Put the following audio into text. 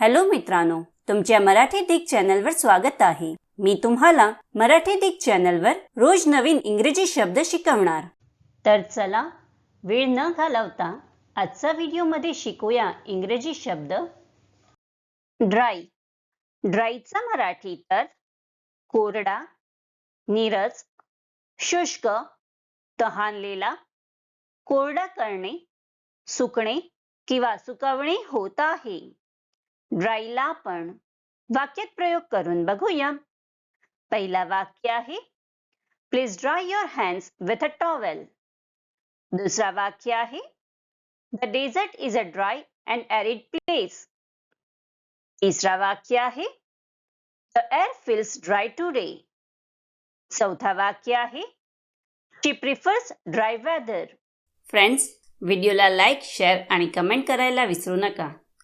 Hello मित्रांनो तुमच्या मराठी दिग चॅनलवर स्वागत आहे. मी तुम्हाला मराठी दिग चॅनलवर रोज नवीन इंग्रजी शब्द शिकवणार. तर चला वेळ न घालवता आजचा व्हिडिओमध्ये शिकूया इंग्रजी शब्द. ड्राय ड्रायचा मराठी तर कोरडा नीरज शुष्क तहानलेला कोरडा करणे सुकणे किंवा सुकवणे होत आहे. ड्रायला आपण. वाक्यात प्रयोग करून बघूया. पहिला वाक्य आहे please dry your hands with a towel दुसरा वाक्य आहे the desert is a dry and arid place तिसरा वाक्य आहे the air feels dry today चौथा वाक्य आहे she prefers dry weather friends व्हिडिओला लाईक शेअर आणि कमेंट करायला विसरू नका.